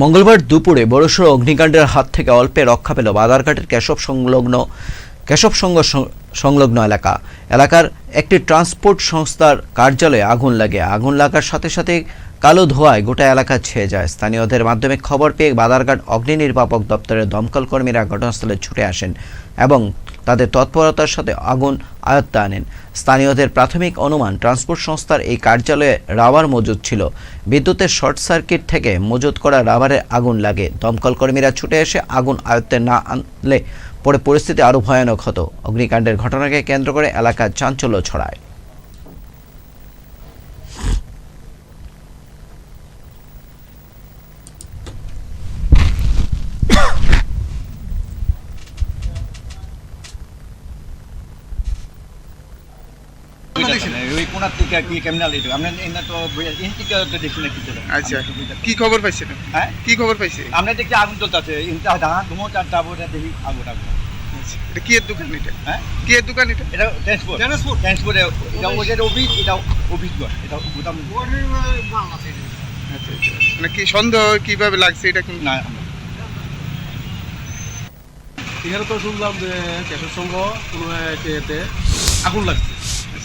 মঙ্গলবার দুপুরে বড়সড় অগ্নিকাণ্ডের হাত থেকে অল্পে রক্ষা পেল বাদারঘাটের কেশব সংলগ্ন, কেশব সংঘ সংলগ্ন এলাকা। এলাকার একটি ট্রান্সপোর্ট সংস্থার কার্যালয়ে আগুন লাগে। আগুন লাগার সাথে সাথে কালো ধোঁয়ায় গোটা এলাকা ছেয়ে যায়। স্থানীয়দের মাধ্যমে খবর পেয়ে বাদারঘাট অগ্নি নির্বাপক দপ্তরের দমকল কর্মীরা ঘটনাস্থলে ছুটে আসেন এবং তাদের তৎপরতার সাথে আগুন আয়ত্তে আনেন। স্থানীয়দের প্রাথমিক অনুমান ট্রান্সপোর্ট সংস্থার এই কার্যালয়ে রাবার মজুদ ছিল। বিদ্যুতের শর্ট সার্কিট থেকে মজুত করা রাবারে আগুন লাগে। দমকল কর্মীরা ছুটে এসে আগুন আয়ত্তে না আনলে পরে পরিস্থিতি আরও ভয়ানক হতো। অগ্নিকাণ্ডের ঘটনাকে কেন্দ্র করে এলাকার চাঞ্চল্য ছড়ায়। ওই কোনার থেকে কি কেমন লিটু আমরা এনে তো ইনটিকে তো দেখি না কিছু। আচ্ছা। কি খবর পাইছেন? হ্যাঁ? কি খবর পাইছে? আমরা দেখছি আগুন জ্বলতেছে। ইনটা দাঁড়া ধুমো চার যাব দেখি আগুন আগুন। আচ্ছা, এটা কি এর দোকান এটা? হ্যাঁ? কি এর দোকান এটা? এটা ট্রান্সপোর্ট ট্রান্সপোর্ট ট্রান্সপোর্টে এটা ওদের অফিস এটা অফিস এটা গুদাম আচ্ছা আচ্ছা। মানে কি সন্দেহ কীভাবে লাগছে এটা কিন্তু না এখানে তো শুনলাম যে ক্যাশের সংঘ কোনো এক এতে আগুন লাগছে।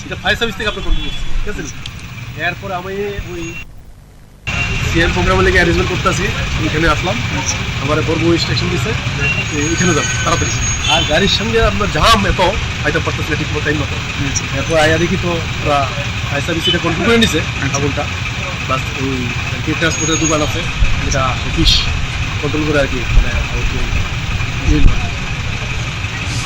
সেটা ফায়ার সার্ভিস থেকে আপনার কন্ট্রোল ঠিক আছে? এরপরে আমি ওই সিএম প্রোগ্রামে লেগে অ্যারেঞ্জমেন্ট করতেছি। এখানে আসলাম। আমার বর্ব স্টেশন দিছে। এখানে যাব তাড়াতাড়ি। আর গাড়ির সঙ্গে আপনার জাম এত হয়তো পারতেছি না ঠিক মতো টাইম মতো। এরপর আয়া দেখি তো ওরা ফায়ার সার্ভিস এটা কন্ট্রোল করে নিছে, আগুনটা। প্লাস ওই ট্রান্সপোর্টের দোকান আছে। যেটা অফিস কন্ট্রোল করে আর কি মানে